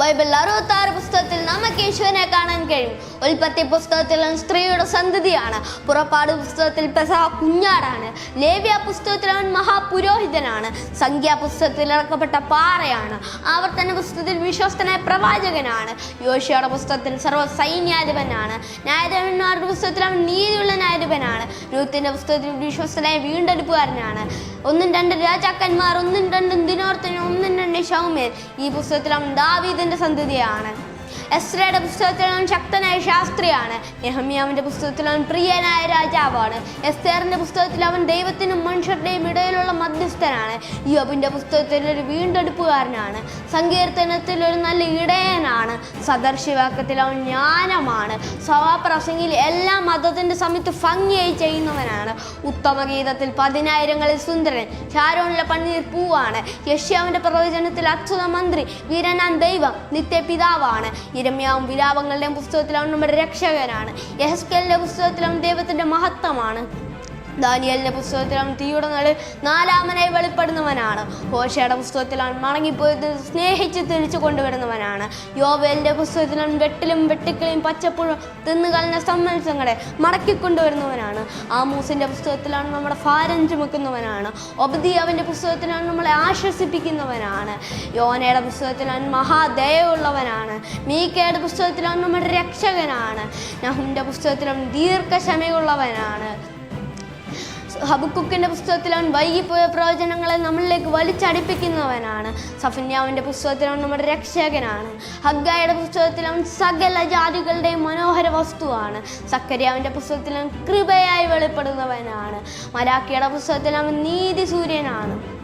Bible അറുപത്തി ആറ് പുസ്തകത്തിൽ നമുക്ക് യേശുവിനെ കാണാൻ കഴിയും. ഉൽപ്പത്തി പുസ്തകത്തിൽ സ്ത്രീയുടെ സന്തതിയാണ്. പുറപ്പാട് പുസ്തകത്തിൽ പ്രസാ കുഞ്ഞാടാണ്. ലേവ്യ പുസ്തകത്തിൽ അവൻ മഹാപുരോഹിതനാണ്. സംഖ്യാ പുസ്തകത്തിൽ ഇറക്കപ്പെട്ട പാറയാണ്. ആവർത്തന പുസ്തകത്തിൽ വിശ്വസ്തനായ പ്രവാചകനാണ്. യോശിയുടെ പുസ്തകത്തിൽ സർവ സൈന്യാധിപനാണ് ന്യായാധിപന്മാരുടെ പുസ്തകത്തിൽ അവൻ നീതിയുള്ള ന്യായാധിപനാണ്. രൂത്തിന്റെ പുസ്തകത്തിൽ വിശ്വസ്തനായ വീണ്ടെടുപ്പുകാരനാണ്. ഒന്നും രണ്ട് രാജാക്കന്മാർ ഒന്നും രണ്ടും ദിനോർത്തനും ഒന്നും രണ്ട് ഷൗമേൻ ഈ പുസ്തകത്തിൽ അവൻ ദാവീദിന്റെ സന്തതിയാണ്. എസ്രയുടെ പുസ്തകത്തിൽ അവൻ ശക്തനായ ശാസ്ത്രിയാണ്. പുസ്തകത്തിൽ അവൻ പ്രിയനായ രാജാവാണ്. എസ്തേറിന്റെ പുസ്തകത്തിൽ അവൻ ദൈവത്തിനും മനുഷ്യരുടെയും ഇടയിലുള്ള മധ്യസ്ഥനാണ്. യോബിന്റെ പുസ്തകത്തിൽ ഒരു വീണ്ടെടുപ്പുകാരനാണ്. സങ്കീർത്തനത്തിൽ ഒരു നല്ല ഇടയനാണ്. സദർശിവാക്യത്തിൽ അവൻ ജ്ഞാനമാണ്. സഭാപ്രസംഗിൽ എല്ലാ മതത്തിന്റെ സമയത്ത് ഭംഗിയായി ചെയ്യുന്നവനാണ്. ഉത്തമഗീതത്തിൽ പതിനായിരങ്ങളിൽ സുന്ദരൻ ഷാരോണിലെ പന്നീർ പൂവാണ്. യഷ്യാവിന്റെ പ്രവചനത്തിൽ അച്യുത മന്ത്രി വീരനാൻ ദൈവം നിത്യപിതാവാണ്. ഇരമ്യാവും വിലാപങ്ങളുടെയും പുസ്തകത്തിൽ നമ്മുടെ രക്ഷകനാണ്. യഹസ്കലിന്റെ പുസ്തകത്തിൽ ദൈവത്തിന്റെ മഹത്വമാണ്. ദാനിയലിന്റെ പുസ്തകത്തിലാണ് തീയുടെ നാലാമനായി വെളിപ്പെടുന്നവനാണ്. ഹോഷയുടെ പുസ്തകത്തിലാണ് മടങ്ങിപ്പോയത് സ്നേഹിച്ച് തിരിച്ചു കൊണ്ടുവരുന്നവനാണ്. യോവേലിന്റെ പുസ്തകത്തിലാണ് വെട്ടിലും വെട്ടിക്കളിയും പച്ചപ്പുഴും തിന്നുകളഞ്ഞ സമ്മത്സങ്ങളെ മടക്കിക്കൊണ്ടുവരുന്നവനാണ്. ആമൂസിന്റെ പുസ്തകത്തിലാണ് നമ്മുടെ ഭാരം ചുമക്കുന്നവനാണ്. ഒബദിയാവിന്റെ പുസ്തകത്തിലാണ് നമ്മളെ ആശ്വസിപ്പിക്കുന്നവനാണ്. യോനയുടെ പുസ്തകത്തിലാണ് മഹാദയുള്ളവനാണ് മീക്കയുടെ പുസ്തകത്തിലാണ് നമ്മുടെ രക്ഷകനാണ്. നഹുന്റെ പുസ്തകത്തിലാണ് ദീർഘക്ഷമയുള്ളവനാണ്. ഹബുക്കുക്കിന്റെ പുസ്തകത്തിൽ അവൻ വൈകിപ്പോയ പ്രവചനങ്ങളെ നമ്മളിലേക്ക് വലിച്ചടിപ്പിക്കുന്നവനാണ്. സഫന്യാവിന്റെ പുസ്തകത്തിൽ അവൻ നമ്മുടെ രക്ഷകനാണ്. ഹഗ്ഗായുടെ പുസ്തകത്തിൽ അവൻ സകല ജാതികളുടെയും മനോഹര വസ്തുവാണ്. സക്കരിയാവിന്റെ പുസ്തകത്തിലവൻ കൃപയായി വെളിപ്പെടുന്നവനാണ്. മലാക്കിയുടെ പുസ്തകത്തിൽ അവൻ നീതി സൂര്യനാണ്.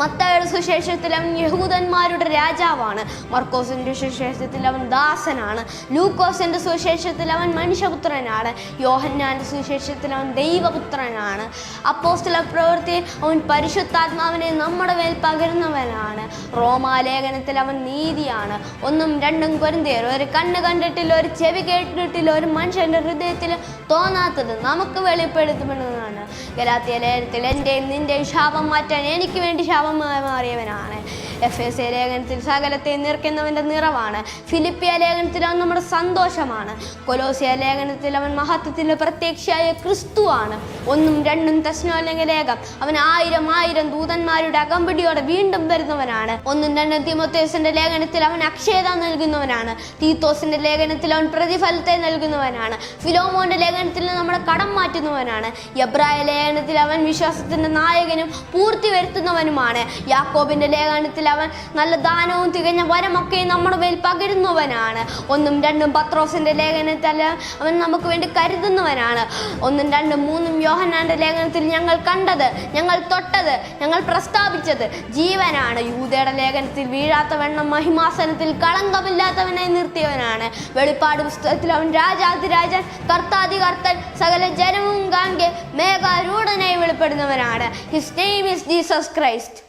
മത്തായുടെ സുശേഷത്തിൽ അവൻ യഹൂദന്മാരുടെ രാജാവാണ്. മർക്കോസിന്റെ സുശേഷത്തിൽ അവൻ ദാസനാണ്. ലൂക്കോസിന്റെ സുശേഷത്തിൽ അവൻ മനുഷ്യപുത്രനാണ്. യോഹന്നാന്റെ സുശേഷത്തിൽ അവൻ ദൈവപുത്രനാണ്. അപ്പോസ്തല പ്രവൃത്തി അവൻ പരിശുദ്ധാത്മാവിനെ നമ്മുടെ മേൽ പകരുന്നവനാണ്. റോമാലേഖനത്തിൽ അവൻ നീതിയാണ്. ഒന്നും രണ്ടും കൊരുന്തേർ ഒരു കണ്ണ് കണ്ടിട്ടില്ല ഒരു ചെവി കേട്ടിട്ടില്ല ഒരു മനുഷ്യന്റെ ഹൃദയത്തിൽ തോന്നാത്തത് നമുക്ക് വെളിപ്പെടുത്തുമെന്നതാണ്. ഗലാത്തിയ ലേഖനത്തിൽ എന്റെയും നിന്റെയും ശാപം മാറ്റാൻ എനിക്ക് വേണ്ടി ശാപമായി മാറിയവനാണ് എഫ് എസ് എ ലേഖനത്തിൽ സകലത്തെ നിറയ്ക്കുന്നവന്റെ നിറവാണ്. ഫിലിപ്പിയ ലേഖനത്തിൽ അവൻ നമ്മുടെ സന്തോഷമാണ്. കൊലോസിയ ലേഖനത്തിൽ അവൻ മഹത്വത്തിന്റെ പ്രത്യക്ഷയായ ക്രിസ്തുവാണ്. ഒന്നും രണ്ടും തസ്നോല്ലെങ്കിൽ ലേഖം. അവൻ ആയിരം ആയിരം ദൂതന്മാരുടെ അകമ്പടിയോടെ വീണ്ടും വരുന്നവനാണ്. ഒന്നും രണ്ടും തിമോത്തേസിന്റെ ലേഖനത്തിൽ അവൻ അക്ഷയത നൽകുന്നവനാണ്. തീത്തോസിന്റെ ലേഖനത്തിൽ അവൻ പ്രതിഫലത്തെ നൽകുന്നവനാണ്. ഫിലോമോന്റെ ലേഖനത്തിൽ നമ്മളെ കടം മാറ്റുന്നവനാണ്. എബ്രായ ലേഖനത്തിൽ അവൻ വിശ്വാസത്തിന്റെ നായകനും പൂർത്തി വരുത്തുന്നവനുമാണ്. യാക്കോബിന്റെ ലേഖനത്തിൽ അവൻ നല്ല ദാനവും തികഞ്ഞ വരമൊക്കെ നമ്മുടെ മേൽ പകരുന്നവനാണ്. ഒന്നും രണ്ടും പത്രോസിന്റെ ലേഖനത്തിൽ അവൻ നമുക്ക് വേണ്ടി കരുതുന്നവനാണ്. ഒന്നും രണ്ടും മൂന്നും യോഹന്നാന്റെ ലേഖനത്തിൽ ഞങ്ങൾ കണ്ടത് ഞങ്ങൾ തൊട്ടത് ഞങ്ങൾ പ്രസ്താവിച്ചത് ജീവനാണ്. യൂതയുടെ ലേഖനത്തിൽ വീഴാത്ത വണ്ണം മഹിമാസനത്തിൽ കളങ്കമില്ലാത്തവനെ നിർത്തിയവനാണ്. വെളിപ്പാട് പുസ്തകത്തിൽ അവൻ രാജാതിരാജൻ കർത്താതി കർത്തൻ സകല ജനവും കാൺകെ മേഘാരൂഢനായി വെളിപ്പെടുന്നവനാണ്. His name is Jesus Christ